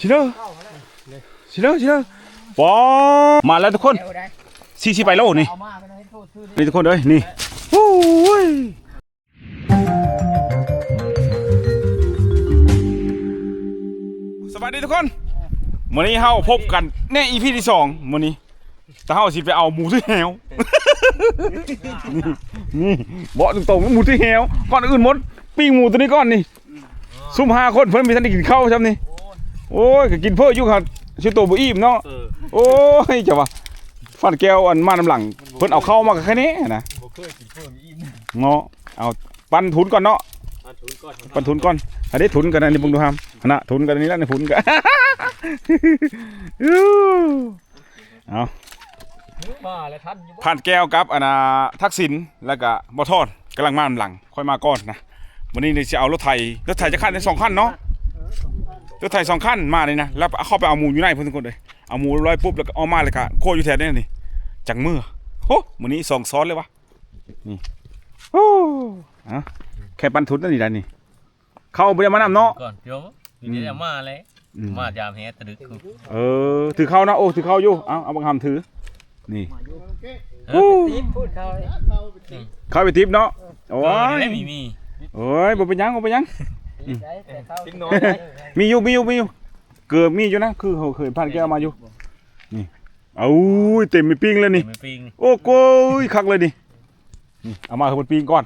ชิเลอร์ชิเลอร์ชิเลอร์ปอมาแล้วทุกคนสี่สิบไปโลนี่นี่ทุกคนเอ้ยนี่โอ้ยสวัสดีทุกคนวันนี้เฮาพบกันในอีพีที่สองวันนี้แต่เฮาสิไปเอาหมูที่แหวนี่นี่บอกตรงๆหมูที่แหวก่อนอื่นหมดปิ้งหมูตัวนี้ก่อนนี่ซุ่มห้าคนเพิ่นมีท่านได้กินข้าวใช่ไหมนี่ โอ้ยก็กินเพิ่มอยู่ครับชื่อตัวบ่อิ่มเนาะเออโอ้ยจะว่าฟันแก้วอันมาน้ำหลัง เพิ่นเอาเข้ามาแค่นี้นะบ่เคยกินเพิ่มอิ่มเนาะเอาปันทุนก่อนเนาะมาทุนก่อนปันทุนก่อนอันนี้ทุนกันนะนี่เบิ่งดูครับอันนะทุนกันอันนี้แล้วนี่ทุนกันอู้เอามาแล้วท่านอยู่ผ่านแก้วกับอันน่ะทักษิณแล้วก็บ่ทอดกำลังมาน้ำหลัง ค่อยมาก่อนนะวันนี้นี่จะเอารถไถรถไถจะคันในสองคันเนาะ รถไถสองคันมาเลยนะแล้วเอาเข้าไปเอาหมูอยู่ในเพิ่นทุกคนเลยเอาหมูร้อยปุ๊บแล้วก็เอามาเลยก็โคอยู่แถวนี้นี่จังมือโหมื้อนี้สองซ้อนเลยวะนี่โอ้อะแค่ปันทุนนั่นนี่ได้นี่เข้าไปมานำเนาะก่อนเดี๋ยวนี่เดี๋ยวมาเลยอืมมายามแฮตะดึกคือเออถือเข้านะโอ้ถือเข้าอยู่เอาเอาบังคำถือนี่เออตีนพูดเขาเข้าไปทิปเนาะโอ้เออยได้มีมีโอ้ยบ่เป็นหยังบ่เป็นหยัง ได้แต่เขาติ๊งน้อยมีอยู่มีอยู่มีอยู่เกือบมีอยู่นะคือเขาเคยผ่านแก้วมาอยู่นี่เอาอุ้ยเต็มมีปิ้งเลยนี่ไม่ปิงโอ้โกยคักเลยนี่นี่เอามาคือบนปิ้งก่อน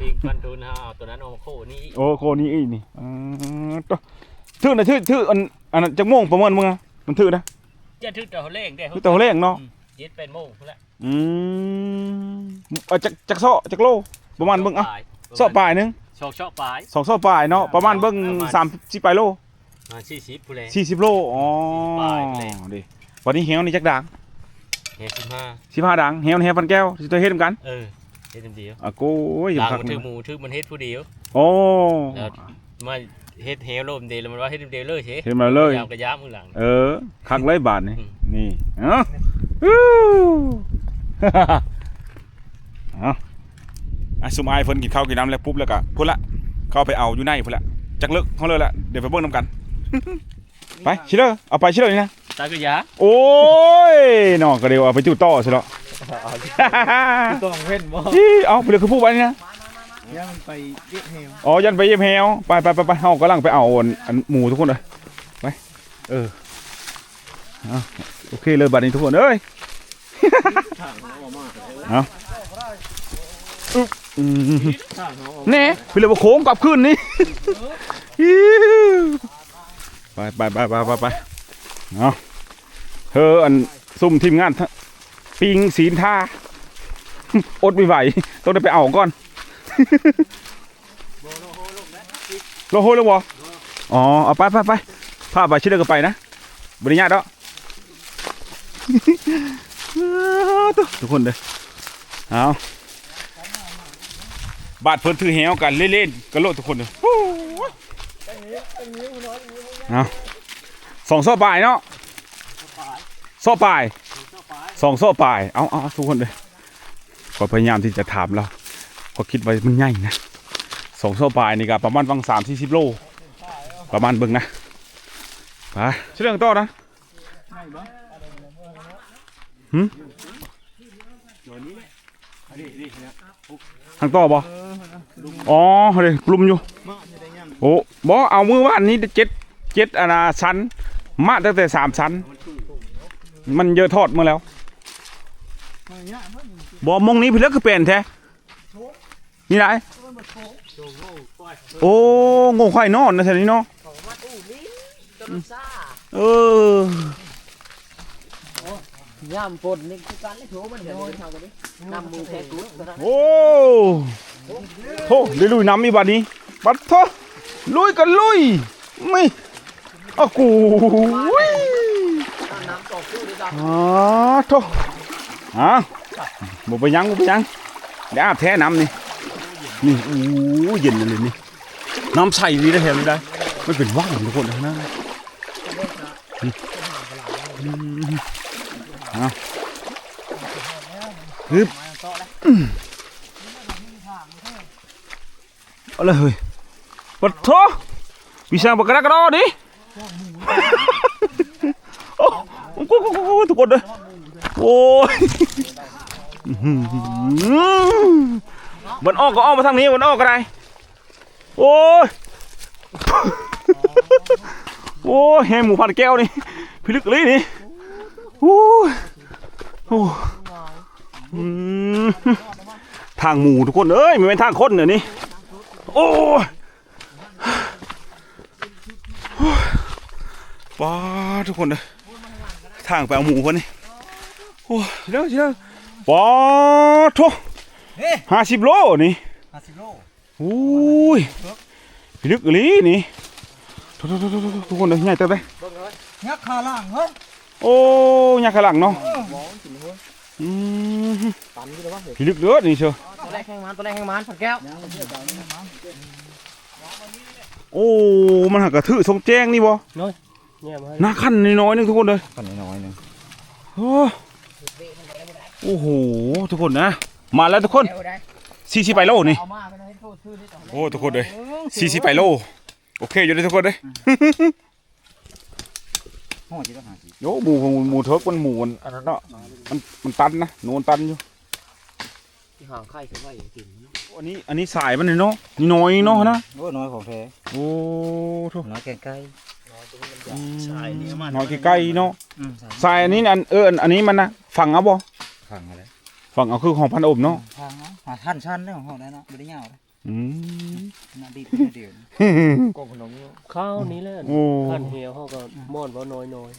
ปิงพันทุนฮะเอาตัวนั้นเอามาโคนี่โอ้โคนี่อีนี่อ่าตัวถือนะถือถืออันอันนั้นจักโมงประมาณมึงอะมันถือนะจะทึกตัวเลขได้ถือตัวเลขเนาะเย็ดเป็นโมงแล้วอืมเอ่อจักจักโซะจักโลประมาณเบิ่งอะโซะปลายหนึง ชอกชอกปลาย สองโซะปลายเนาะประมาณเบิ่งประมาณ สามสิบปลายโลมาสี่สิบผู้เลยสี่สิบโลอ๋อปลายไปเลยดิวันนี้เฮวนี่จักด่างเฮ็ดสิบห้าสิบห้าด่างเฮวนี่เฮวพันแก้วสิตัวเฮ็ดเหมือนกันเออเฮ็ดเดียวอะโก้ยอย่าต่างคักมันเลถืยอหมูถือมันเฮ็ดผู้เดียว โอ้แล้ว มาเฮ็ดเฮลโลมเดียวแล้วมันว่าเฮ็ดเดียวเลยเฉยเห็นมาเลย ยามกระยามือหลัง เออคักเลยบาทนี่อืม นี่เอ้าฮู้ เอา อะซุมอายเพิ่นกินข้าวกินน้ำแล้วปุ๊บแล้วก็พุ่นละเข้าไปเอาอยู่ในพุ่นละจักเลิกเขาเลยละเดี๋ยวไปเบิ่งน้ำกัน ไปชิเลอร์เอาไปชิเลอร์นี่นะ ตากระยาโอ้ยน้องก็เดี๋ยวเอาไปจุดต่อสิเนาะต้องเว้นบ่อี้เอาไปเลยคือผู้ไปนี่นะย่ามันไปเย็ดเฮวอ๋อยันไปเยี่ยมแฮวไปไปไปไปเฮากำลังไปเอาอันอันหมูทุกคนเลยไปเออเอาโอเคเลยบัดนี้ทุกคนเอ้ยเอา อึ๊บอืมแน่พี่เลยว่าโค้งกลับขึ้นนี่ไปไปไปไปไปไปเอาเธออันซุ่มทีมงานทั้งปิงศีลท่าอดไม่ไหวต้องได้ไปเอาก่อนโลโหแล้วบ่อ๋อเอาไปไปไปพาไปชิเดอร์ก็ไปนะบริญญาตแล้วทุกคนเลยเอา บาดเพิ่นถือแหวกันเล่นๆกันโลดทุกคนเลยเอาสองโซ่ปลายเนาะโซ่ปลายสองโซ่ปลายเอาเอาทุกคนเลยก็พยายามที่จะถามเราก็คิดไว้มันง่ายนะสองโซ่ปลายนี่ก็ประมาณวังสามสี่สิบโลประมาณเบิ่งนะไปเชื่องต่อนะหืม ทางต่อบ่อ๋อเฮ้ยกลุ่มอยู่โอ้บ่เอามือว่านนี้เจ็ดเจ็ดอาณาชั้นมาตั้งแต่สามชั้น มันเยอะทอดมาแล้วบ่มงนี้พี่เลิกคือเป็นแท้นี่ไรโอ้งงไข่นอนนะแถวนี้เนาะเออ ย่ำฝนนี่คือการเล่นโถมันเดี๋ยวทำกันดินำมือแทนกุดโอ้โธ่ได้ลุยน้ำมีบัดนี้บัดโธ่ลุยกันลุยไม่อ้าวกูยน้ำตกตู้ดิจ้ะอ๋อโธ่อะบ่ไปยังบ่ไปยังเดี๋ยวอาบแท้น้ำนี่นี่โอ้เย็นเลยนี่น้ำใสดีได้เห็นไหมได้ไม่เป็นว่างทุกคนนะอืมอืม เอาฮึบเอาเลยเฮ้ยปะโถวิชาบกระกระดอดิโอ้โหทุกคนเลยโอ้ยอื้อหือมันออกก็ออกมาทางนี้มันออกก็ได้โอ้ยโอ้ยแฮมหมูพันแก้วนี่พิลึกเลยนี่ อ้ยโอ้ยอืมทางหมูทุกคนเอ้ยมันเป็นทางคนเนี่ยนี่โอ้ยว้าทุกคนเลยทางไปเอาหมูคนนี่โอ้ยเดี๋ยวเดี๋ยวว้าทุกห้าสิบโลนี่ห้าสิบโลโอ้ยพิลึกอีหลีนี่ทุกทุกทุกทุกทุกคนเลยใหญ่เต็มเลยยักษ์ขาล่างเฮ้ย โอ้ยากขางหลังเนาะอืมตันอยู่แล้ววะเฮ้ยพิลึกเด้อนี่เชียวตัวแรกแข่งมันตัวแรกแข่งมันผัดแก้ว โอ้ มันหักกระทือทรงแจ้งนี่บ่เนี่ยมาหน้าขั้นน้อยๆนึงทุกคนเลยคนน้อยนึงโอ้โอ้โห ทุกคนนะ มาแล้วทุกคนแก้วได้ซีซีไปโลนี่เอามาก็ได้โทษชื่อนี่ต่อโอ้ ทุกคนเลยซีซีไปโล โอเคอยู่เลยทุกคนเลย ห้อที่ต้องหาสิโยหมูของหมูเทิร์กมันหมูมันอันนั้นเนาะมันมันตันนะหนูมันตันอยู่ที่ห่างไข่คือว่าอย่างกินอันนี้อันนี้สายมันเลยเนาะนี่น้อยเนาะนะโอ้น้อยของแท้โอ้ทุกน้อยแกงไก่สายนี่มันน้อยใกล้ๆเนาะอืมสายอันนี้อันเอออันอันนี้มันนะฝั่งเอาบ่ขังอะไรฝั่งเอาคือของพันอบเนาะทางเนาะหาท่านชั้นเนี่ยของเขาได้เนาะไม่ได้ยาวเลยอืมน่าดีเดียวกงขนมข้าวนี้แหละโอ้ขันเหี่ยวเขาก็ม่อนว่าน้อยน้อย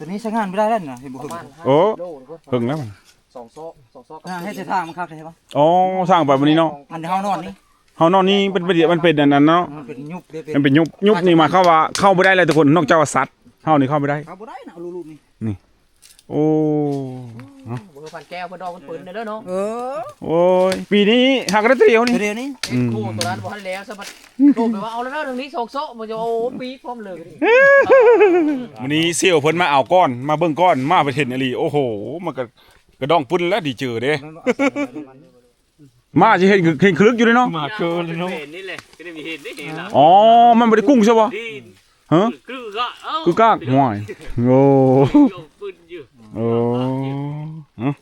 ตัวนี้ใช้งานไม่ได้แล้วนะเห็นบุปคระคลมาณห้าโอ้ โลนึงก็เพิ่งแล้วมันสองโซ่สองโซ่ให้เส้นทางมันคักใช่ปะอ๋อสร้างไปวันนี้เนาะอันที่เขานอนนี่เฮานอนนี่เป็นเป็นมันเป็นอันนั้นเนาะมันเป็นยุบเลยเป็นมันเป็นยุบยุบนี่มาเข้าว่าเข้าไม่ได้เลยทุกคนนอกจากว่าสัตว์เฮานี่เข้าไม่ได้เขาบ่ได้นะเอาลูกๆนี่ โอ้เบอร์ผัดแก้วเพื่อดอกมันปืนเลยเด้อเนาะเออโอ้ยปีนี้หักได้เตียวนี่เดี๋ยวนี้อืมคู่ตัวนั้นบอกให้แล้วสะบัดโดดไปว่าเอาแล้วนะตรงนี้สองโซ่มันจะโอ้ปีพร้อมเลยวันนี้เสี่ยวเพิ่นมาเอาก้อนมาเบิ่งก้อนมาไปเห็นอหลีโอ้โหมันก็กระดองปุ้นแล้วดีเจอเด้มันบ่เอาใส่มันมาสิเห็นเห็นคลึกอยู่เลยเนาะมาเกินเลยเนาะเห็นนี่แหละก็ได้มีเห็นได้เห็นละอ๋อมันบ่ได้กุ้งใช่บ่ดินฮะคือก็เอ้าคือกากห่วยโอ้ โยกปืนอยู่โอ้ฮะ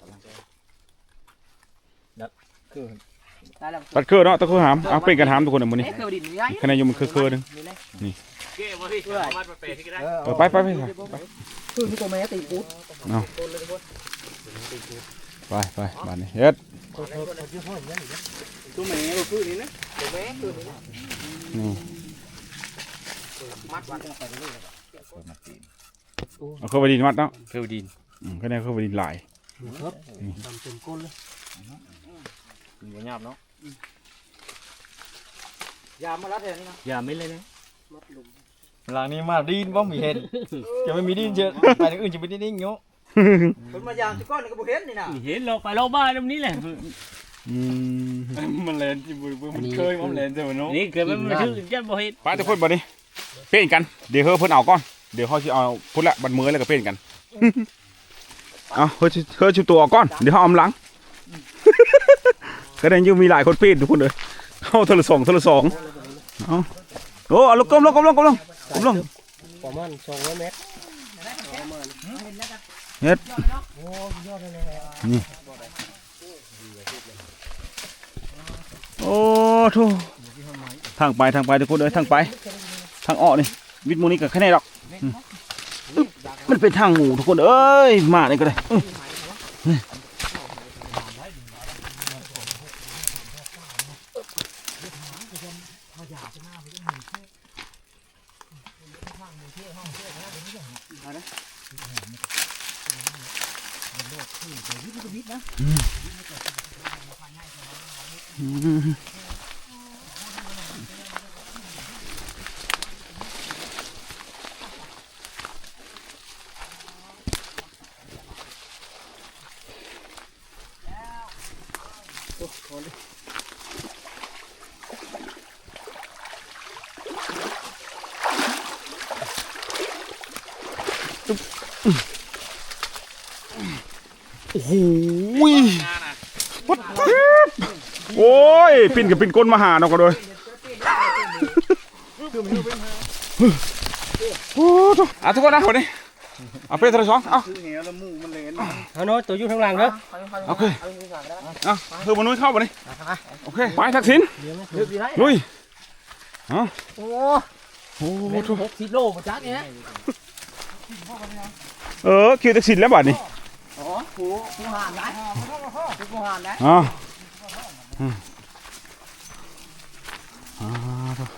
ได้แล้วตัดเครือเนาะตัดเครือหามเอาเป็นกันหามทุกคนน่ะมื้อนี้เอ๊ะเคยดินนี่ได้คะแนนอยู่มันคือเครือหนึงเก้บ่พี่สามารถมาเปย์ที่ก็ได้เออเออไปไปไปไปคือที่ตัวแม่ตีกูดไปไปบ้านนี้เฮ็ดตัวแม่ก็คือนี่นะตัวแม่คือนี่มัดวัดเอาเครื่องไปดินมัดเนาะคือดิน อืมคะแนนเครื่องไปดินหลายครับทำเป็นก้นเลยบ่ยากเนาะยามาลัดเลยนี่นะอย่าไม่เลยนะหลังนี้มาดินบ่มีเห็นจะไม่มีดินเจอไปทางอื่นจะไม่ได้ดิ้งเนาะเพิ่นมายามที่ก้อนนี่ก็บ่เห็นนี่น่ะเห็นเราไปเราบ้านตรงนี้แหละอืมมันแลนที่บุบมันเคยมันแลนแต่ว่าเนาะนี่เกิดมันมาชื่อจะบ่เห็นไปทุกคนบัดนี้เป้นกันเดี๋ยวเฮอเพิ่นเอาก่อนเดี๋ยวเขาสิเอาพุ่นละบัดมือแล้วก็เป้นกัน เอาเฮอสิเฮอชิวตัวเอาก่อน เดี๋ยวเขาเอาอำหลังก็ได้ยังมีหลายคนเป้นทุกคนเลยเข้าโทรสองโทรสองเอาโอ้เอาลงก้มลงก้มลงก้มลงก้มลงประมาณ200เมตรเฮ็ดนี่โอ้ทุทางไปทางไปทุกคนเลยทางไป ทางออกนี่วิทย์หมูนี่กับแค่ไหนหรอกอื มันเป็นทางหมูทุกคน เอ้ย มานี่ก็ได้นี่อืม โอ้โหวัดโอ้ย ปิ่นกับปิ่นก้นมาหาเนาะก็เลยโอ้ทุกอะทุกคนนะวันนี้เอาไปเท่าไหรสองเอาคือเหวแล้วหมูมันเลนเอาเนาะตัวอยู่ข้างหลังเด้อโอเคเอาคือมันนุ้ยเข้าวันนี้โอเคไปทักษิณลึกดีไรลุยโอ้โอ้โหทุกหกสิบโลประจักษ์เนี่ย เออคิวทักษิณแล้วบัดนี้อ๋อผูผูหานได้ผูหานได้อ่าอืมอ่าทุก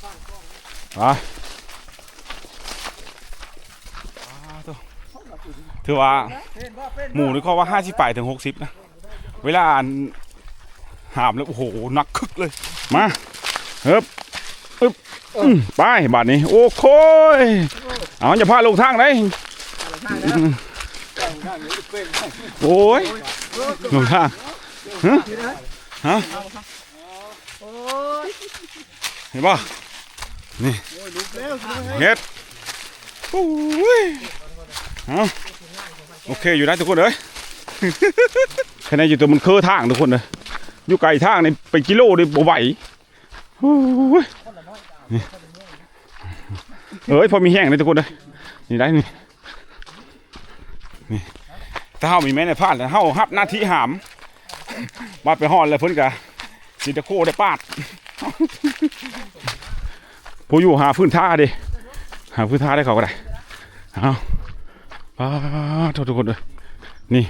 ไปอ่าทุกถือว่าหมูนี่เขาว่าห้าสิบแปดถึงหกสิบนะ เวลาอ่านหามแล้วโอ้โหหนักคึกเลย มาเฮ้บอึ๊บอืมไปบาทนี้ โอ้โคย เอาอย่าพลาดลงทางเลยโอ้ยลงทางฮะฮะโอ้ยเห็นป่ะนี่เฮ็ดโอ้ยเอาโอเคอยู่นะทุกคนเอ้ยคะแนนอยู่ตัวมันเคอทางทุกคนเลยอยู่ไกลทางนี่ไปกิโลนี่บ่ไหวโอ้ย เอ้ยพอมีแห้งเลยทุกคนเลยนี่ได้นี่นี่ถ้าเฮามีแม่ในพลาดแล้วเฮาฮับหน้าที่หามมาไปฮอดแล้วเพิ่นกะสิตะโคได้ปาดผู้อยู่หาพื้นท่าดิหาพื้นท่าได้เขาก็ได้เอาปาดทุกคนเลยนี่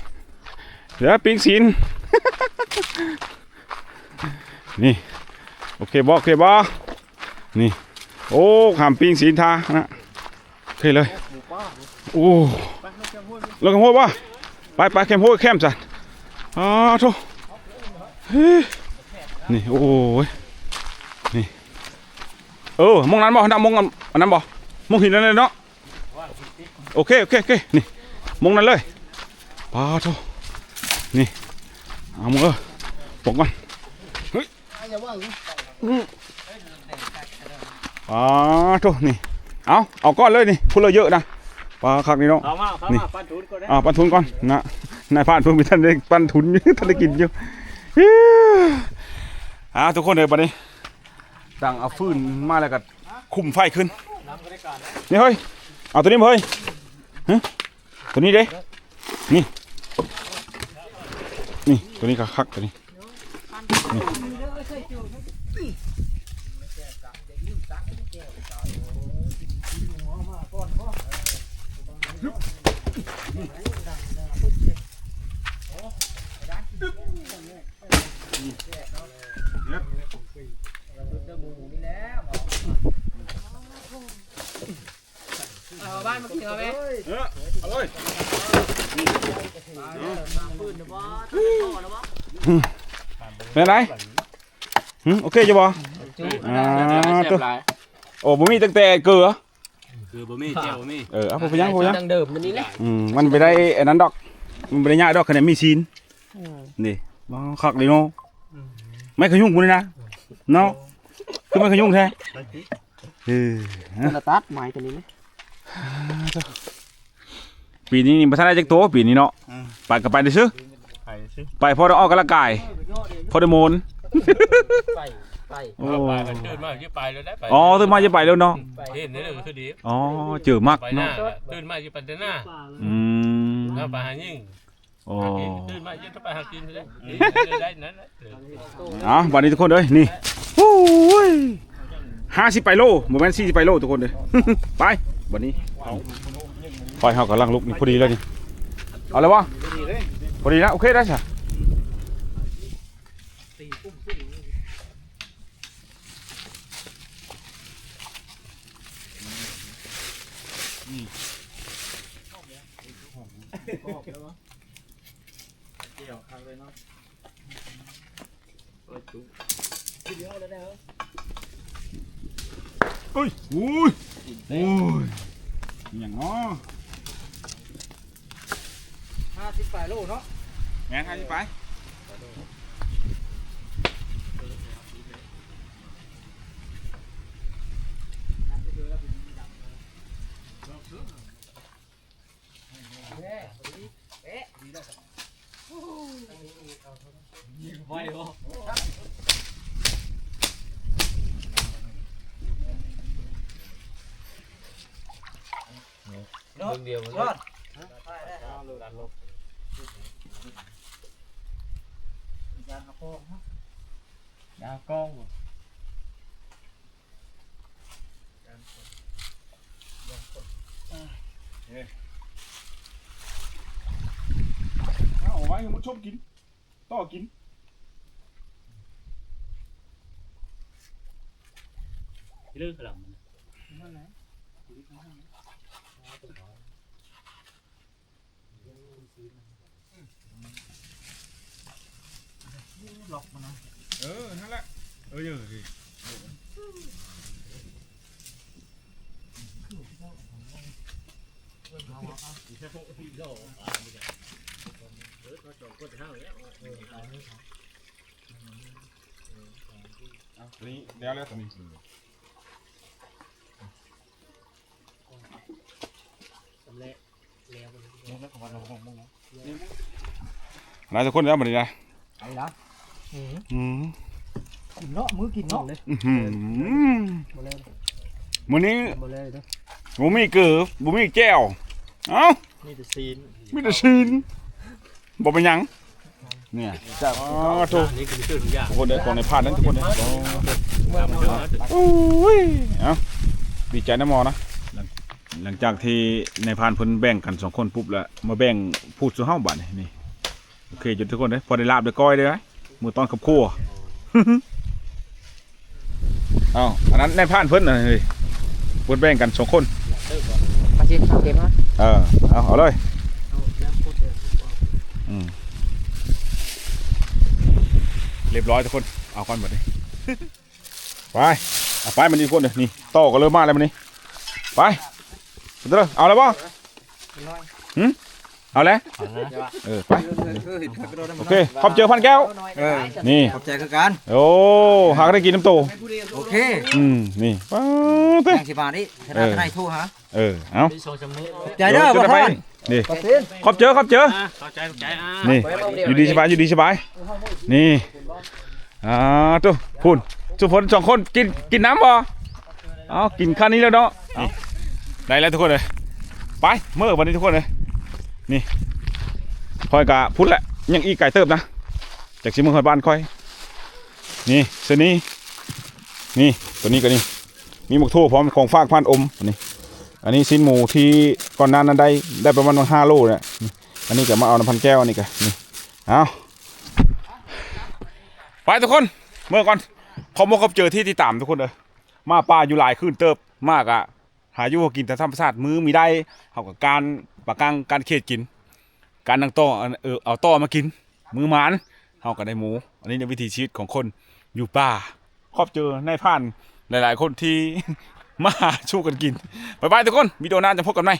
เดี๋ยวปิ้งสินนี่ โอเคบอโอเคบอนี่ โอ้ขามปิงสินทานะโอเคเลยโอ้ลงกันหัวบ่ไปไปแคมหัวแคมสันอ๋อโธ่เฮ้ยนี่โอ้ยนี่เออมองนั้นบ่ดำมองอันนั้นบ่มองหินนั่นเลยเนาะโอเคโอเคโอเคนี่มองนั้นเลยป้าโธ่เอามือปกก่อนเฮ้ย อ๋อโทุนี่ เอาเอาก้อนเลยนี่พูดเลยเยอะนะปลาคักนี่เนาะเอามาเอานี่มาปั้นทุนก็ได้อ่าปันทุนก่อนนะนายพรานเพิ่งมีท่านได้ปันทุนอยู่ท่านได้กินอยู่ฮิ้วอ่าทุกคนเลยบัดนี้ตั้งเอาฟืนมาแล้วก็คุมไฟขึ้นนี่เฮ้ยเอาตัวนี้มาเฮ้ยฮะตัวนี้เด้นี่นี่ตัวนี้ก็คักตัวนี้นี่ เอาบ้านมากินเอาไหมเออเอาเลยปืนเดี๋ยวบ่ท่อแล้วบ่เป็นไรหึโอเคจะบ่อ่าตัวโอ้บ่มีตั้งแต่เกลือคือบ่มีเจ้าบ่มีเออเอาไปยังไปยังดังเดิมมันนี่แหละอืมมันไปได้อันนั้นดอก มันไปได้ยากดอกคะแนนมีซีนนี่บ่คักเลยเนาะไม่ขยุ่งกูนี่นะเนาะคือไม่ขยุ่งแท้เออฮะกระตัดไม้ตัวนี้ไหม ปีนี้นี่บ่ทันได้จักโตวปีนี้เนาะไปก็ไปได้ซื้อไปสิไปพอได้ออกกำลังกายพอได้โมนไปไปโอ้ไปกันตื่นมาจะไปแล้วได้ไปอ๋อตื่นมาจะไปแล้วเนาะเห็นนี่เลยคือดีอ๋อเจอมากไปหน้าเนาะตื่นมาจะไปแต่หน้าอืมแล้วไปหายิ่งโอ้ตื่นมาจะไปหากินเลยได้นั่นแหละอะวันนี้ทุกคนเลยนี่โอ้ยห้าสิบไปโลโมเมนต์สี่สิบไปโลทุกคนเลยไป วันนี้ไฟเขากำลังลุกนี่พอดีเลยนี่เอาเลยวะพอดีนะโอเคได้ใช่อุ้ยอุ้ย อุ้ยอย่างเนาะห้าสิบแปดโลเนาะแม่นห้าสิบไปไว้บ่ งเดียวมันยอดยาวกล้องเอาไว้ให้มุดชมกิน ต่อกินเรื่องขลั งมันนะเออ นั่นแหละ เออเยอะดินี่แล้วแล้วตอนนี้ นายทุกคนแล้วบัดนี้นะไอ้ละอืมกินเนาะมือกินเนาะอื้อหือมื้อนี้หมดเลยเด้อบ่มีเกลือบ่มีแก้วเอ้านี่จะซีนมีแต่ชีนบ่เป็นหยังเนี่ยจ้าอ๋อทุกนี่คือชื่อทุกอย่างคนเด้อของในพาดนั้นทุกคนเด้อตามมาเถอะโอ้ยเอ้าดีใจนะหมอนะ หลังหลังจากที่ในพานเพิ่นแบ่งกันสองคนปุ๊บแล้วมาแบ่งพูดสู่เฮาบัดนี้นี่โอเคจุดทุกคนเด้อพอได้ลาบได้ก้อยเด้อมื้อตอนขับครัวเอ้าอันนั้นในพานเพิ่นน่ะเฮ้ยเพิ่นแบ่งกันสองคนมาชิมข้าวเก็บมาเออเอาเอาเลยอืมเรียบร้อยทุกคนเอาก่อนบัดนี้ไปเอาไปมันอีกคนเลยนี่ต่อก็เริ่มมาแล้วมันนี่ไป เด้อเอาแล้วบ่หืมเอาแล้วเออไปโอเคขอบเจอพันแก้วเออนี่ขอบใจคือกันโอ้หากได้กินน้ำโตโอเคอืมนี่ป๊าบแบ่งสิบาทนี่ธนาคารโทรหาเออเอาที่สองจำมือใจเด้อบ่ท่านนี่ขอบเจอขอบเจออะเข้าใจเข้าใจอะนี่อยู่ดีสบายอยู่ดีสบายนี่อ่าตัวพูนสุพลสองคนกินกินน้ำบ่เอากินข้าวนี้แล้วเนาะนี่ ได้แล้วทุกคนเลยไปเมื่อวันนี้ทุกคนเลยนี่คอยกะพุทธแหละยังอีไก่เติบนะจากชิมเมืองคอยบ้านคอย นี่เสนี้นี่ตัวนี้ก็นี่มีหมกทั่วพร้อมของฝากพันอมนนี้อันนี้สิ้นหมูที่ก่อนหน้านั้นได้ได้ประมาณห้าโลเนี่ยอันนี้ก็มาเอาน้ำพันแก้วอันนี้ก็นี่เอาไปทุกคนเมื่อก่อนขอมกบเจอที่ที่ต่ำทุกคนเลยมาป่าอยู่หลายคืนเติบมากอะ หาอยู่กินแต่ธรรมชาติมือมีได้เขากับการปากกังการเขตกิน การนั่งโต้อเออเอาโต้อมากิน มือหมานเขาก็ได้หมู อันนี้ในวิถีชีวิตของคนอยู่ป่าครอบเจอในผ่านหลาย ๆ คนที่มาชูกันกินบ๊ายบายทุกคนวิดีโอหน้าจะพบกันไหม